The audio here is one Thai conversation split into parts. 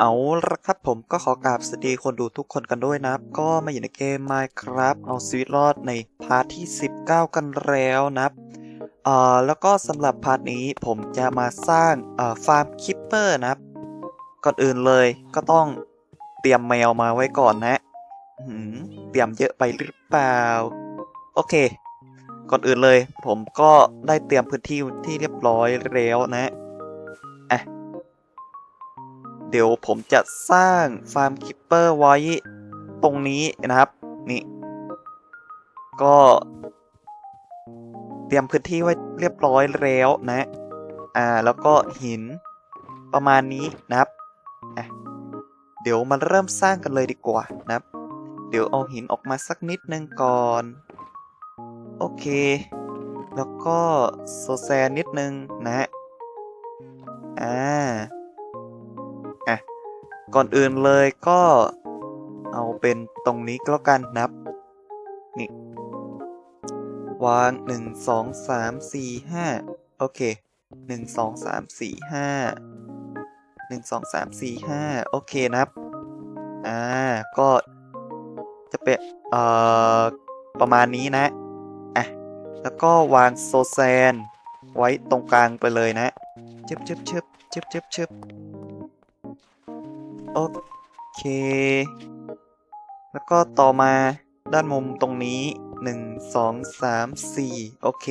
เอาละครับผมก็ขอกราบสวัสดีคนดูทุกคนกันด้วยนะครับ ก็มาอยู่ในเกม Minecraft เอาชีวิตรอดในพาร์ทที่ 19 กันแล้วนะครับเอ่อแล้วก็สำหรับพาร์ทนี้ผมจะมาสร้างเอ่อฟาร์มคิปเปอร์นะครับ ก่อนอื่นเลยก็ต้องเตรียมแมวมาไว้ก่อนนะหืมเตรียมเยอะไปหรือเปล่า โอเค ก่อนอื่นเลย ผมก็ได้เตรียมพื้นที่ที่เรียบร้อยแล้วนะอะ เดี๋ยวผมจะสร้างฟาร์มคิปเปอร์ไว้ตรงนี้นะครับ นี่ ก็เตรียมพื้นที่ไว้เรียบร้อยแล้วนะ อ่า แล้วก็หินประมาณนี้นะครับเดี๋ยวมาเริ่มสร้างกันเลยดีกว่านะครับ เดี๋ยวเอาหินออกมาสักนิดนึงก่อน โอเค แล้วก็โซแซนนิดนึงนะฮะ อ่า ก่อนอื่นเลยก็เอาเป็นตรงนี้ก็แล้วกันนับ นี่ วางหนึ่งสองสามสี่ห้าโอเคหนึ่งสองสามสี่ห้าหนึ่งสองสามสี่ห้าโอเคนับ อ่า ก็จะเป็นเอ่อ ประมาณนี้นะ อะ แล้วก็วางโซแซน ไว้ตรงกลางไปเลยนะชึบชึบชึบชึบชึบชึบ โอเค แล้วก็ต่อมาด้านมุมตรงนี้หนึ่งสองสามสี่โอเค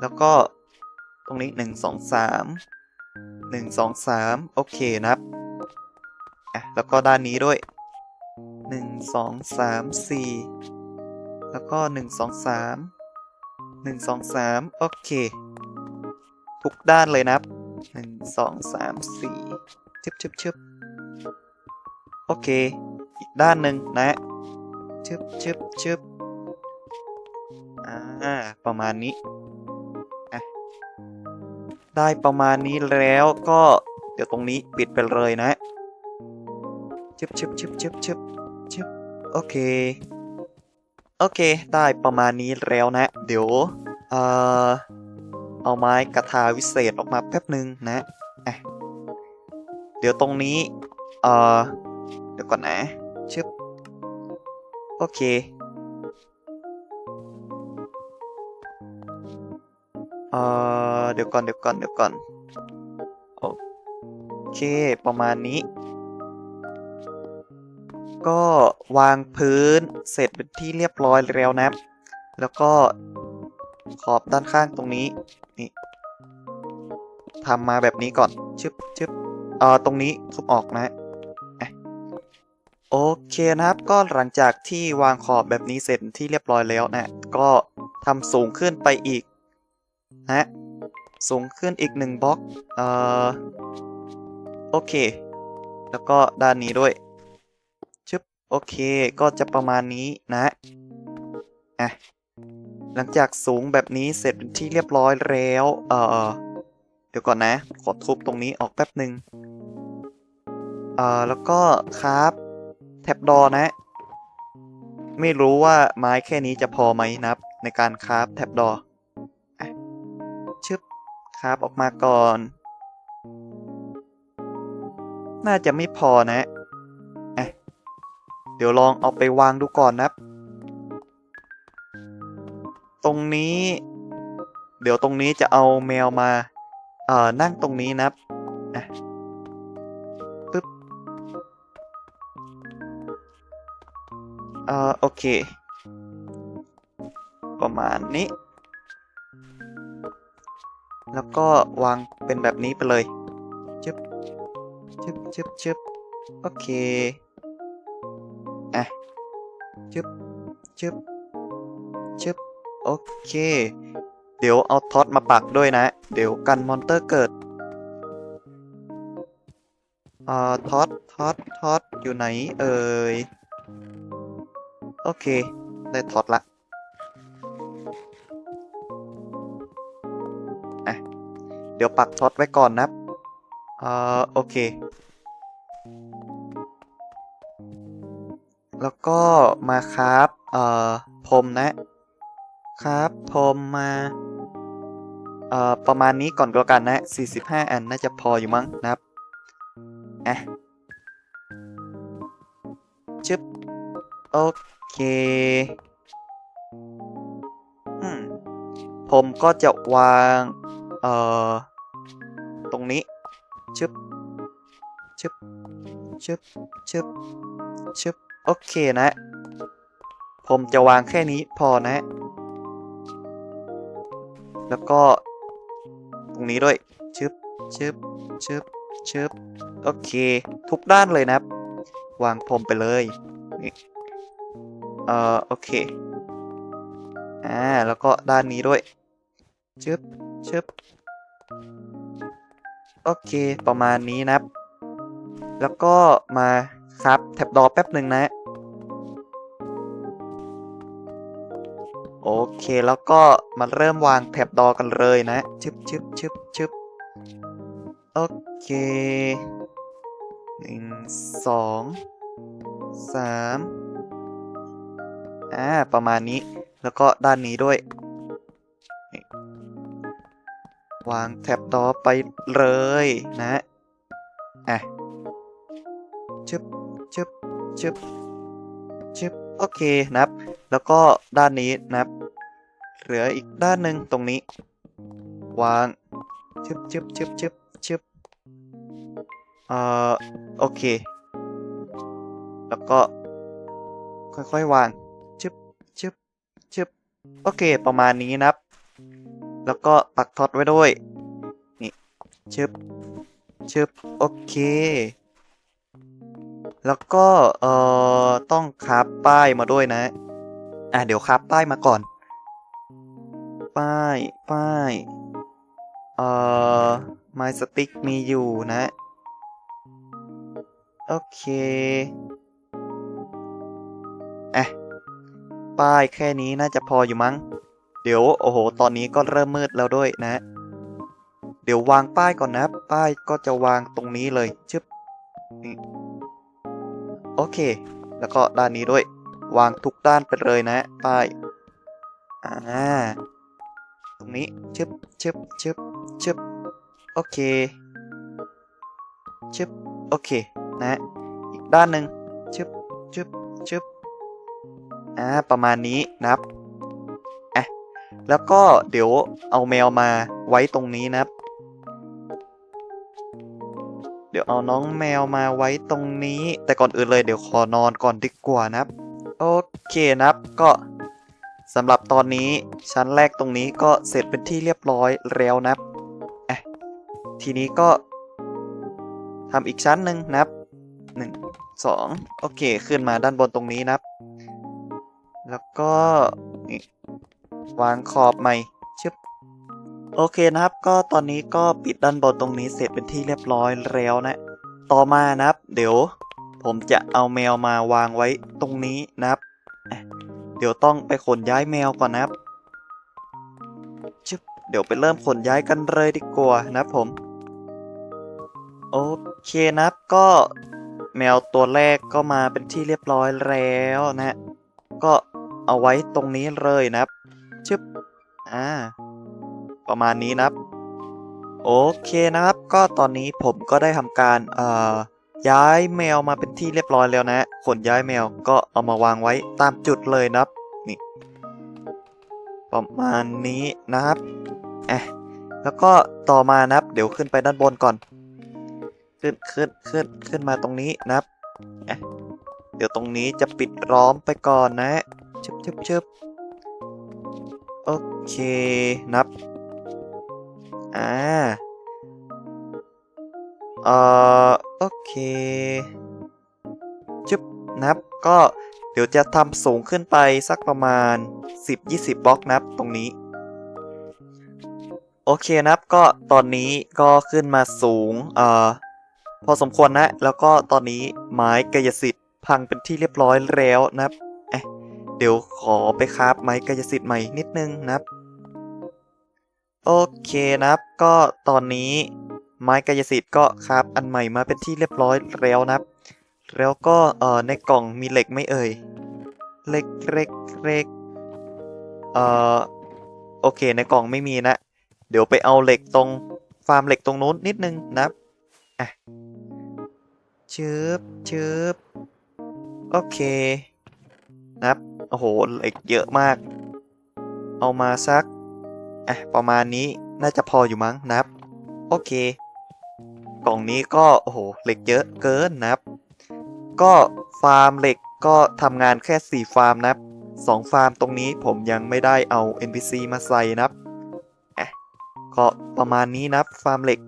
แล้วก็ตรงนี้หนึ่งสองสามหนึ่งสองสามโอเคนะครับอะแล้วก็ด้านนี้ด้วยหนึ่งสองสามสี่แล้วก็หนึ่งสองสามหนึ่งสองสามโอเค ทุกด้านเลยนะครับหนึ่งสองสามสี่ชึบชึบชึบ เค อีกด้านหนึ่งนะชึบชึบชึบอ่า ประมาณนี้อะได้ประมาณนี้แล้วก็เดี๋ยวตรงนี้ปิดไปเลยนะชึบชึบชึบชึบชึบชึบโอเค โอเค ได้ประมาณนี้แล้วนะ เดี๋ยว เอ่อ เอาไม้กระทาวิเศษออกมาแป๊บหนึ่งนะอะเดี๋ยวตรงนี้ เอ่อ เดี๋ยวก่อนนะชึบโอเค เอ่อ เดี๋ยวก่อน เดี๋ยวก่อน เดี๋ยวก่อน โอเค ประมาณนี้ ก็วางพื้นเสร็จเป็นที่เรียบร้อยแล้วนะ แล้วก็ขอบด้านข้างตรงนี้ นี่ทำมาแบบนี้ก่อน ชึบชึบเอ่อ ตรงนี้ทุบออกนะ โอเคนะครับ ก็หลังจากที่วางขอบแบบนี้เสร็จที่เรียบร้อยแล้วนะ ก็ทำสูงขึ้นไปอีกนะสูงขึ้นอีกหนึ่งบล็อกเอ่อโอเค แล้วก็ด้านนี้ด้วยชึบโอเคก็จะประมาณนี้นะอะหลังจากสูงแบบนี้เสร็จเป็นที่เรียบร้อยแล้วเอ่อเดี๋ยวก่อนนะ ขอทุบตรงนี้ออกแป๊บหนึ่งเอ่อแล้วก็ครับ แท็บดอนะ ไม่รู้ว่าไม้แค่นี้จะพอไหมนับในการคราฟแท็บดอชึบคราฟออกมาก่อน น่าจะไม่พอนะอะเดี๋ยวลองเอาไปวางดูก่อนนะตรงนี้ เดี๋ยวตรงนี้จะเอาแมวมา เอ่อ นั่งตรงนี้นะอะ เอ่อโอเค ประมาณนี้ แล้วก็วางเป็นแบบนี้ไปเลยชึบชึบชึบชึบโอเคอะชึบชึบชึบโอเค เดี๋ยวเอาท็อตมาปักด้วยนะ เดี๋ยวกันมอนเตอร์เกิดเอ่อท็อตท็อตท็อตอยู่ไหนเอ่ย โอเค ได้ท็อตละอะเดี๋ยวปักท็อตไว้ก่อนนะเอ่อโอเค แล้วก็มาครับเอ่อพรมนะครับพรมมาเอ่อประมาณนี้ก่อนก็กันนะ 45 อันน่าจะพออยู่มั้งนะครับอะชึบโอเค อืมผมก็จะวาง เอ่อ ตรงนี้ ชึบ ชึบ ชึบ ชึบ ชึบ โอเคนะ ผมจะวางแค่นี้พอนะ แล้วก็ ตรงนี้ด้วย ชึบ ชึบ ชึบ ชึบ โอเค ทุกด้านเลยนะ วางพรมไปเลยนี่ เอ่อ โอเค อ่า แล้วก็ด้านนี้ด้วย ชึบ ชึบ โอเค ประมาณนี้นะครับแล้วก็มาครับแท็บดอแป๊บหนึ่งนะ โอเค แล้วก็มาเริ่มวางแท็บดอกันเลยนะ ชึบชึบชึบชึบโอเคหนึ่งสองสาม อ่าประมาณนี้แล้วก็ด้านนี้ด้วย วางแท็บดอไปเลยนะอะชึบชึบชึบชึบโอเคนะครับ แล้วก็ด้านนี้นะครับ เหลืออีกด้านหนึ่งตรงนี้ วางชึบชึบชึบชึบชึบเอ่อโอเค แล้วก็ค่อยๆวาง โอเคประมาณนี้นะครับ แล้วก็ปักท็อตไว้ด้วย นี่ชึบชึบโอเค แล้วก็เอ่อต้องคาฟป้ายมาด้วยนะ อะเดี๋ยวคาฟป้ายมาก่อน ป้ายป้ายเอ่อไม้สติ๊กมีอยู่นะ โอเคอะ ป้ายแค่นี้น่าจะพออยู่มั้ง เดี๋ยวโอ้โห ตอนนี้ก็เริ่มมืดแล้วด้วยนะ เดี๋ยววางป้ายก่อนนะ ป้ายก็จะวางตรงนี้เลยชึบโอเค แล้วก็ด้านนี้ด้วย วางทุกด้านไปเลยนะ ป้ายอ่าตรงนี้ชึบชึบชึบชึบโอเคชึบโอเค นะ อีกด้านหนึ่งชึบชึบชึบ อ่าประมาณนี้นะครับอะแล้วก็เดี๋ยวเอาแมวมาไว้ตรงนี้นะครับ เดี๋ยวเอาน้องแมวมาไว้ตรงนี้ แต่ก่อนอื่นเลยเดี๋ยวขอนอนก่อนดีกว่านะครับ โอเคนะครับก็สำหรับตอนนี้ชั้นแรกตรงนี้ก็เสร็จเป็นที่เรียบร้อยแล้วนะครับอะทีนี้ก็ทำอีกชั้นหนึ่งนะครับหนึ่งสองโอเค ขึ้นมาด้านบนตรงนี้นะครับ ก็วางขอบใหม่ชึบโอเคนะครับ ก็ตอนนี้ก็ปิดด้านบนตรงนี้เสร็จเป็นที่เรียบร้อยแล้วนะ ต่อมานะครับ เดี๋ยวผมจะเอาแมวมาวางไว้ตรงนี้นะครับ เดี๋ยวต้องไปขนย้ายแมวก่อนนะครับชึบเดี๋ยวไปเริ่มขนย้ายกันเลยดีกว่านะผม โอเคนะครับก็แมวตัวแรกก็มาเป็นที่เรียบร้อยแล้วนะ ก็ เอาไว้ตรงนี้เลยนะครับชึบอ่า ประมาณนี้นะครับ โอเคนะครับ ก็ตอนนี้ผมก็ได้ทำการเอ่อย้ายแมวมาเป็นที่เรียบร้อยแล้วนะขนย้ายแมวก็เอามาวางไว้ตามจุดเลยนะครับ นี่ ประมาณนี้นะครับอะแล้วก็ต่อมานะครับ เดี๋ยวขึ้นไปด้านบนก่อน ขึ้นขึ้นขึ้นขึ้นมาตรงนี้นะครับอะเดี๋ยวตรงนี้จะปิดล้อมไปก่อนนะ ชึบชึบชึบโอเค นับ อ่า เอ่อ โอเคจุ๊บนับ ก็เดี๋ยวจะทำสูงขึ้นไปสักประมาณ 10-20 บล็อกนับตรงนี้ โอเคนับก็ตอนนี้ก็ขึ้นมาสูง เอ่อ พอสมควรนะ แล้วก็ตอนนี้ไม้กายสิทธิ์พังเป็นที่เรียบร้อยแล้วนะครับ ดี๋ยวขอไปคราฟไม้กายสิทธิ์ใหม่นิดนึงนะครับ โอเคนะครับ ก็ตอนนี้ไม้กายสิทธิ์ก็คราฟอันใหม่มาเป็นที่เรียบร้อยแล้วนะครับ แล้วก็เอ่อในกล่องมีเหล็กไม่เอ่ยเหล็กเหล็กเหล็กเอ่อโอเคในกล่องไม่มีนะ เดี๋ยวไปเอาเหล็กตรงฟาร์มเหล็กตรงนู้นนิดนึงนะครับอะชืบชืบโอเค นะครับ โอ้โหเหล็กเยอะมาก เอามาสักอะประมาณนี้น่าจะพออยู่มั้งนะครับ โอเค กล่องนี้ก็โอ้โหเหล็กเยอะเกินนะครับ ก็ฟาร์มเหล็กก็ทำงานแค่ 4 ฟาร์มนะครับสองฟาร์มตรงนี้ผมยังไม่ได้เอา NPC มาใส่นะครับอะก็ประมาณนี้นะครับฟาร์มเหล็ก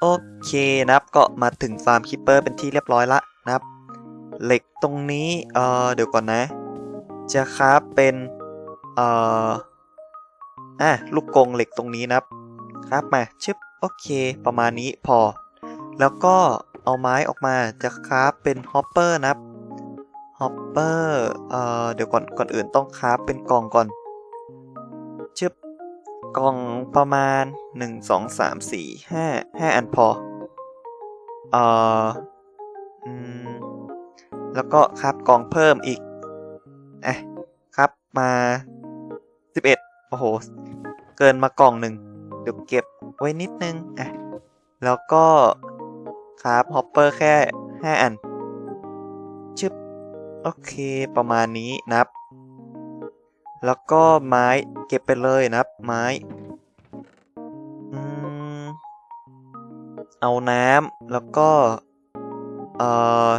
โอเคนะครับก็มาถึงฟาร์มคิปเปอร์เป็นที่เรียบร้อยละนะครับ เหล็กตรงนี้ เออเดี๋ยวก่อนนะ จะคราฟเป็น เอ่อ อะ ลูกกงเหล็กตรงนี้นะครับ ครับมา ชึบ โอเค ประมาณนี้พอ แล้วก็เอาไม้ออกมา จะคราฟเป็นฮอปเปอร์นะครับ ฮอปเปอร์ เอ่อ เดี๋ยวก่อน ก่อนอื่นต้องคราฟเป็นกล่องก่อน ชึบ กล่องประมาณ 1 2 3 4 5 5 อันพอ เอ่อ อืม แล้วก็ครับกล่องเพิ่มอีกอะครับมา 11 โอ้โห เกินมากล่องหนึ่งเดี๋ยวเก็บไว้นิดนึงอะแล้วก็ครับฮอปเปอร์แค่ 5 อัน ชึบ โอเคประมาณนี้นะครับ แล้วก็ไม้เก็บไปเลยนะครับ ไม้อืมเอาน้ำแล้วก็ เอ่อ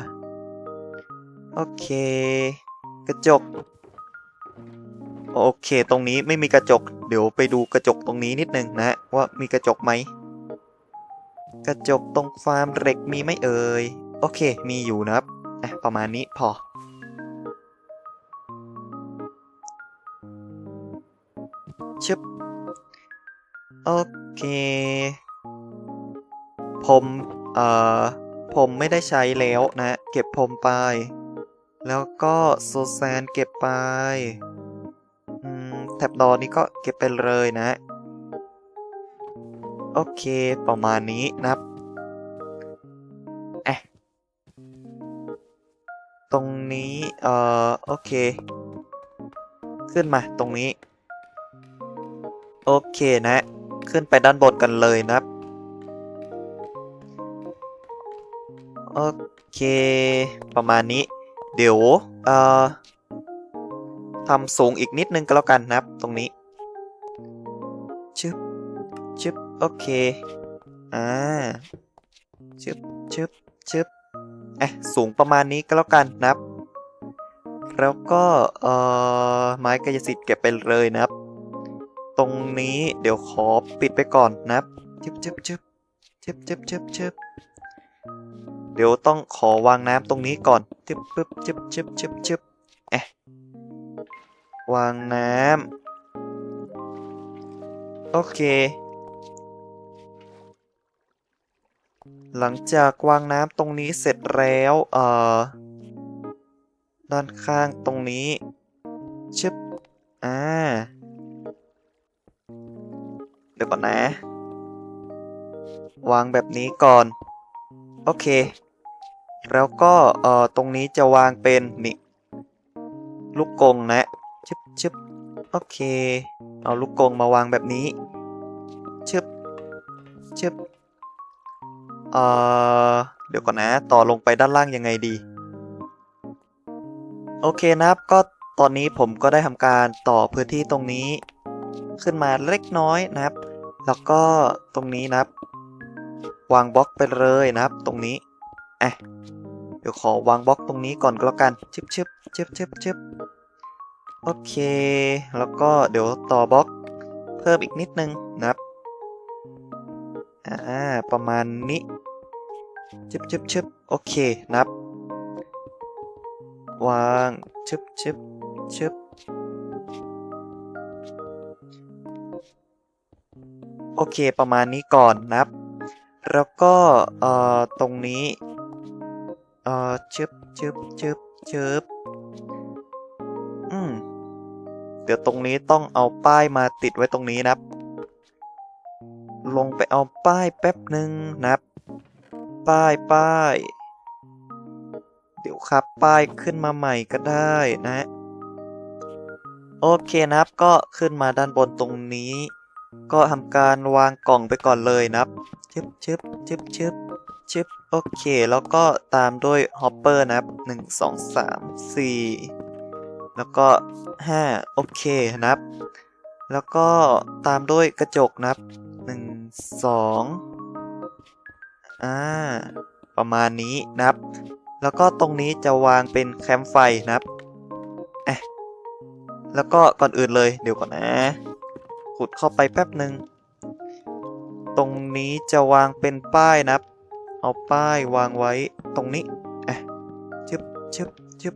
โอเค กระจก โอเค ตรงนี้ไม่มีกระจก เดี๋ยวไปดูกระจกตรงนี้นิดนึงนะว่ามีกระจกไหม กระจกตรงฟาร์มเหล็กมีไหมเอ่ย โอเค มีอยู่นะครับอะประมาณนี้พอ ชึบ โอเค ผม เอ่อ ผมไม่ได้ใช้แล้วนะ เก็บผมไป แล้วก็โซแซนเก็บไปแท็บดอนี้ก็เก็บไปเลยนะ โอเคประมาณนี้นะครับอะตรงนี้เอ่อโอเค ขึ้นมาตรงนี้ โอเคนะ ขึ้นไปด้านบนกันเลยนะครับโอเค ประมาณนี้ เดี๋ยวเอ่อทำสูงอีกนิดนึงก็แล้วกันนะครับ ตรงนี้ชึบชึบโอเค อ่าชึบชึบชึบเอะสูงประมาณนี้ก็แล้วกันนะครับ แล้วก็เอ่อไม้กายสิทธิ์เก็บไปเลยนะครับ ตรงนี้เดี๋ยวขอปิดไปก่อนนะครับชึบชึบชึบชึบชึบชึบชึบ เดี๋ยวต้องขอวางน้ำตรงนี้ก่อนชึบปึ๊บชึบชึบชึบชึบเอะวางน้ำโอเค หลังจากวางน้ำตรงนี้เสร็จแล้วเอ่อด้านข้างตรงนี้ชึบอ่าเดี๋ยวก่อนนะ วางแบบนี้ก่อน โอเค แล้วก็เอ่อตรงนี้จะวางเป็นนี่ลูกกงนะชึบชึบโอเค เอาลูกกงมาวางแบบนี้ชึบชึบเอ่อเดี๋ยวก่อนนะ ต่อลงไปด้านล่างยังไงดี โอเคนะครับก็ตอนนี้ผมก็ได้ทำการต่อพื้นที่ตรงนี้ ขึ้นมาเล็กน้อยนะครับ แล้วก็ตรงนี้นะครับ วางบล็อกไปเลยนะครับ ตรงนี้ อะ เดี๋ยวขอวางบล็อกตรงนี้ก่อนก็แล้วกันชึบชึบชึบชึบชึบโอเค แล้วก็เดี๋ยวต่อบล็อกเพิ่มอีกนิดนึงนะครับ อ่า ประมาณนี้ชึบชึบชึบโอเคนะครับ วางชึบชึบชึบโอเค ประมาณนี้ก่อนนะครับ แล้วก็ เอ่อ ตรงนี้ เอ่อชึบชึบชึบชึบอืม เดี๋ยวตรงนี้ต้องเอาป้ายมาติดไว้ตรงนี้นะครับ ลงไปเอาป้ายแป๊บหนึ่งนะครับ ป้ายป้าย เดี๋ยวครับป้ายขึ้นมาใหม่ก็ได้นะ โอเคนะครับก็ขึ้นมาด้านบนตรงนี้ ก็ทำการวางกล่องไปก่อนเลยนะครับชึบชึบชึบชึบ ชึบโอเค แล้วก็ตามด้วยฮอปเปอร์นะครับหนึ่งสองสามสี่แล้วก็ห้าโอเคนับ แล้วก็ตามด้วยกระจกนับหนึ่งสองอ่าประมาณนี้นับ แล้วก็ตรงนี้จะวางเป็นแคมไฟนับเอะแล้วก็ก่อนอื่นเลยเดี๋ยวก่อนนะ ขุดเข้าไปแป๊บหนึ่งตรงนี้จะวางเป็นป้ายนับ เอาป้ายวางไว้ตรงนี้อะชึบชึบชึบ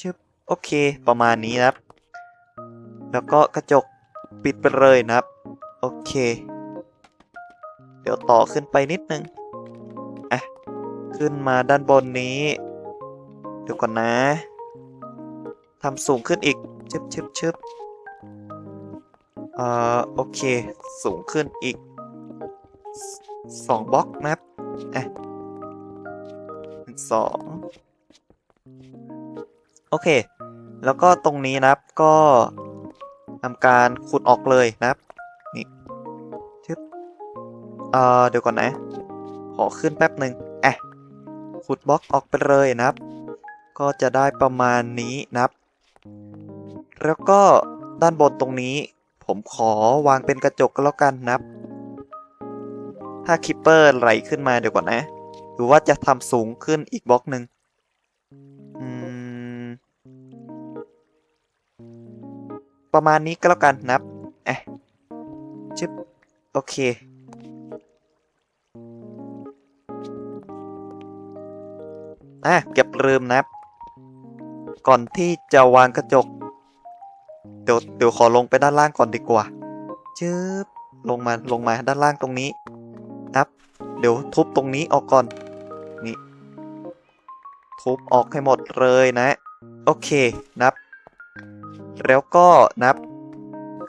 ชึบโอเค ประมาณนี้นะครับ แล้วก็กระจกปิดไปเลยนะครับ โอเค เดี๋ยวต่อขึ้นไปนิดนึงอะขึ้นมาด้านบนนี้ เดี๋ยวก่อนนะทำสูงขึ้นอีกชึบชึบชึบเอ่อโอเค สูงขึ้นอีกสองบล็อกนะครับ อะสองโอเค แล้วก็ตรงนี้นะครับก็ทำการขุดออกเลยนะครับ นี่ชึบเอ่อเดี๋ยวก่อนนะ ขอขึ้นแป๊บหนึ่งอะขุดบล็อกออกไปเลยนะครับ ก็จะได้ประมาณนี้นะครับ แล้วก็ด้านบนตรงนี้ ผมขอวางเป็นกระจกก็แล้วกันนะครับ ถ้าคิปเปอร์ไหลขึ้นมาเดี๋ยวก่อนนะ หรือว่าจะทำสูงขึ้นอีกบล็อกหนึ่งประมาณนี้ก็แล้วกันนับเอ๊ะชึบโอเค อะ เก็บลืมนับ ก่อนที่จะวางกระจก เดี๋ยวเดี๋ยวขอลงไปด้านล่างก่อนดีกว่าจึ๊บลงมาลงมาด้านล่างตรงนี้ นับ เดี๋ยวทุบตรงนี้ออกก่อน นี่ ทุบออกให้หมดเลยนะ โอเค นับ แล้วก็นับ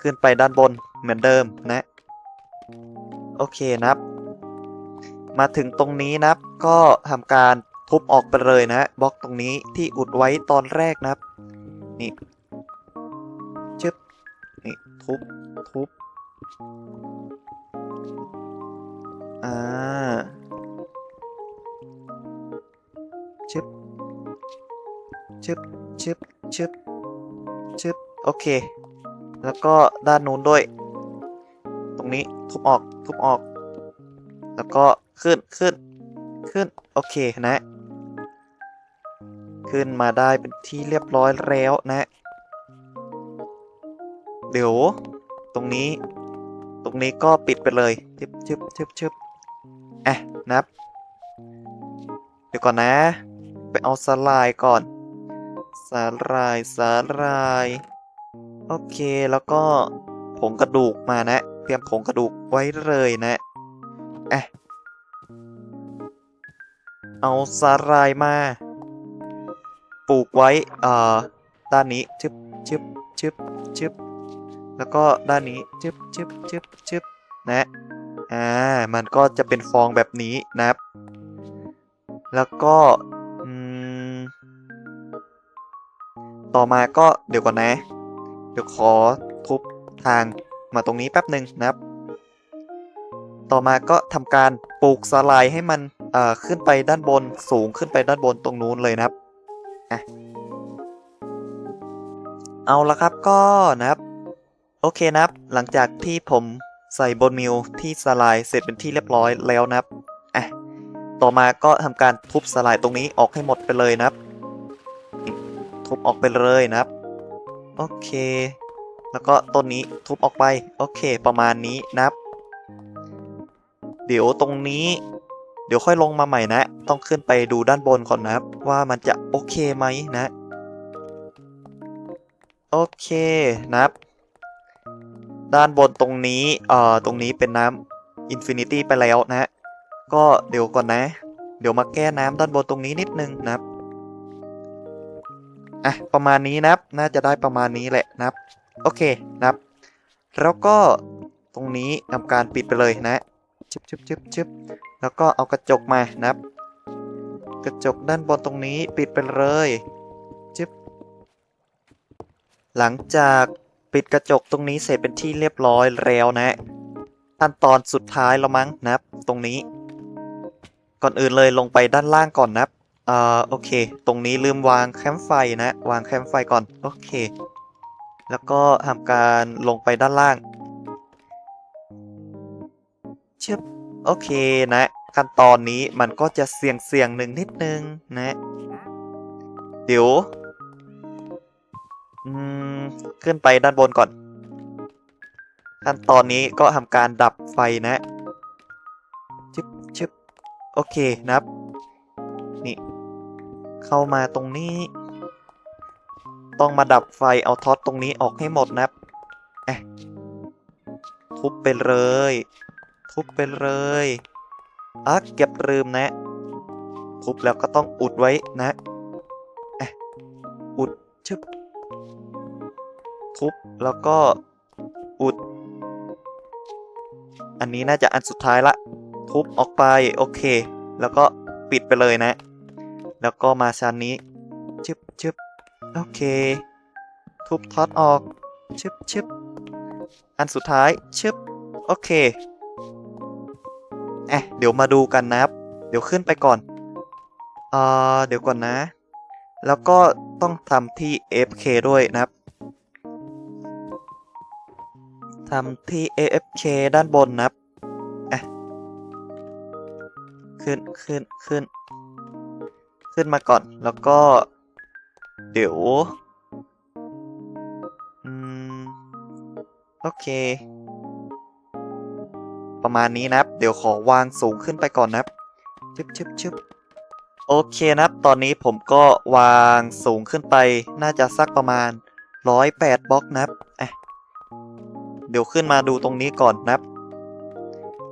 ขึ้นไปด้านบนเหมือนเดิมนะ โอเคนับ มาถึงตรงนี้นับ ก็ทำการทุบออกไปเลยนะบล็อกตรงนี้ที่อุดไว้ตอนแรกนะครับ นี่ชึบนี่ทุบทุบ อ่าชึบชึบชึบชึบชึบโอเค แล้วก็ด้านนู้นด้วย ตรงนี้ทุบออกทุบออก แล้วก็ขึ้นขึ้นขึ้น โอเคนะ ขึ้นมาได้เป็นที่เรียบร้อยแล้วนะ เดี๋ยว ตรงนี้ ตรงนี้ก็ปิดไปเลยชึบชึบชึบชึบ อะนับ เดี๋ยวก่อนนะ ไปเอาสลายก่อนสาลายสาลาย โอเคแล้วก็ผงกระดูกมานะ เตรียมผงกระดูกไว้เลยนะเอะเอาสาลายมา ปลูกไว้เอ่อด้านนี้ชึบชึบชึบชึบแล้วก็ด้านนี้ชึบชึบชึบชึบนะ อ่า มันก็จะเป็นฟองแบบนี้นะครับ แล้วก็อืมต่อมาก็เดี๋ยวก่อนนะ เดี๋ยวขอทุบทางมาตรงนี้แป๊บหนึ่งนะครับ ต่อมาก็ทำการปลูกสลายให้มันเอ่อขึ้นไปด้านบนสูงขึ้นไปด้านบนตรงนู้นเลยนะครับอะเอาละครับก็นะครับ โอเคนะครับ หลังจากที่ผม ใส่บนมิวที่สลายเสร็จเป็นที่เรียบร้อยแล้วนะครับอะต่อมาก็ทำการทุบสลายตรงนี้ออกให้หมดไปเลยนะครับ ทุบออกไปเลยนะครับ โอเค แล้วก็ต้นนี้ทุบออกไป โอเค ประมาณนี้นะครับ เดี๋ยวตรงนี้ เดี๋ยวค่อยลงมาใหม่นะ ต้องขึ้นไปดูด้านบนก่อนนะครับ ว่ามันจะโอเคไหมนะ โอเคนะครับ ด้านบนตรงนี้เอ่อตรงนี้เป็นน้ำอินฟินิตี้ไปแล้วนะฮะก็เดี๋ยวก่อนนะ เดี๋ยวมาแก้น้ำด้านบนตรงนี้นิดนึงนะครับอะประมาณนี้นะครับน่าจะได้ประมาณนี้แหละนะครับ โอเคนะครับ แล้วก็ตรงนี้ทำการปิดไปเลยนะชึบชึบชึบชึบแล้วก็เอากระจกมานะครับ กระจกด้านบนตรงนี้ปิดไปเลยชึบหลังจาก ปิดกระจกตรงนี้เสร็จเป็นที่เรียบร้อยแล้วนะขั้นตอนสุดท้ายแล้วมั้งนะครับ ตรงนี้ ก่อนอื่นเลยลงไปด้านล่างก่อนนะครับเอ่อโอเค ตรงนี้ลืมวางแคมป์ไฟนะ วางแคมป์ไฟก่อน โอเค แล้วก็ทำการลงไปด้านล่างเชิบโอเคนะ ขั้นตอนนี้มันก็จะเสี่ยงเสี่ยงหนึ่งนิดนึงนะ เดี๋ยว อืม ขึ้นไปด้านบนก่อน ขั้นตอนนี้ก็ทำการดับไฟนะชึบชึบโอเคนะครับ นี่ เข้ามาตรงนี้ ต้องมาดับไฟเอาท็อตตรงนี้ออกให้หมดนะครับเอะทุบไปเลย ทุบไปเลยอะเก็บลืมนะ ทุบแล้วก็ต้องอุดไว้นะเอะอุดชึบ ทุบแล้วก็อุด อันนี้น่าจะอันสุดท้ายละ ทุบออกไปโอเค แล้วก็ปิดไปเลยนะ แล้วก็มาชั้นนี้ชึบชึบโอเค ทุบท็อตออกชึบชึบอันสุดท้ายชึบโอเคเอะเดี๋ยวมาดูกันนะครับ เดี๋ยวขึ้นไปก่อนเอ่อเดี๋ยวก่อนนะ แล้วก็ต้องทำที่ fk ด้วยนะครับ ทำที่ AFK ด้านบนนะครับอะขึ้นขึ้นขึ้น ขึ้นมาก่อน แล้วก็ เดี๋ยว อืม โอเค ประมาณนี้นะครับ เดี๋ยวขอวางสูงขึ้นไปก่อนนะครับชึบชึบชึบโอเคนะครับ ตอนนี้ผมก็วางสูงขึ้นไป น่าจะสักประมาณ 108บล็อกนะครับอะ ดี๋ยวขึ้นมาดูตรงนี้ก่อนนับ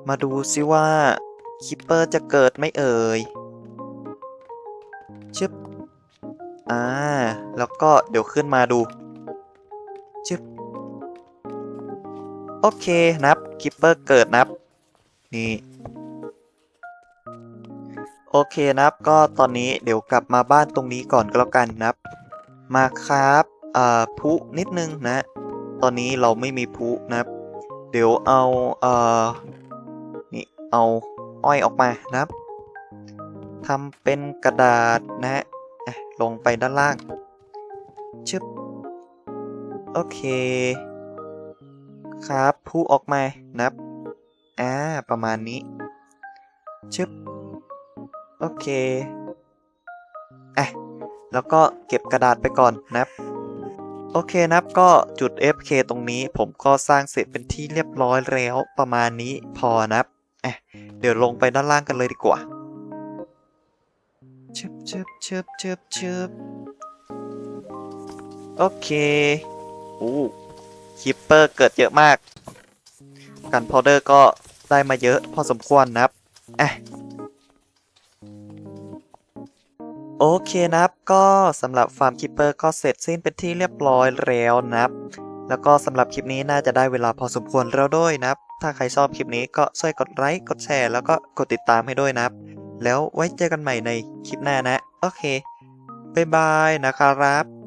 มาดูซิว่าคิปเปอร์จะเกิดไม่เอ่ยชึบอ่า แล้วก็เดี๋ยวขึ้นมาดูชึบโอเคนับคิปเปอร์เกิดนับ นี่ โอเคนับก็ตอนนี้เดี๋ยวกลับมาบ้านตรงนี้ก่อนก็แล้วกันนับ มาครับอ่าพุนิดนึงนะ ตอนนี้เราไม่มีพุนะครับ เดี๋ยวเอาเอ่อนี่เอาอ้อยออกมานะครับทำเป็นกระดาษนะฮะอะลงไปด้านล่างชึบโอเค ครับผู้ออกมานะครับอ่าประมาณนี้ชึบโอเคอะแล้วก็เก็บกระดาษไปก่อนนะครับ โอเคนะครับก็จุด FK ตรงนี้ผมก็สร้างเสร็จเป็นที่เรียบร้อยแล้วประมาณนี้พอนะครับอะเดี๋ยวลงไปด้านล่างกันเลยดีกว่าชึบชึบชึบชึบชึบโอเคโอ้คิปเปอร์เกิดเยอะมาก กันพาวเดอร์ก็ได้มาเยอะพอสมควรนะครับอะ โอเคนะครับก็สำหรับฟาร์มคิปเปอร์ก็เสร็จสิ้นเป็นที่เรียบร้อยแล้วนะครับ แล้วก็สำหรับคลิปนี้น่าจะได้เวลาพอสมควรแล้วด้วยนะครับ ถ้าใครชอบคลิปนี้ก็ช่วยกดไลค์กดแชร์แล้วก็กดติดตามให้ด้วยนะครับ แล้วไว้เจอกันใหม่ในคลิปหน้านะ โอเคบ๊ายบายนะครับ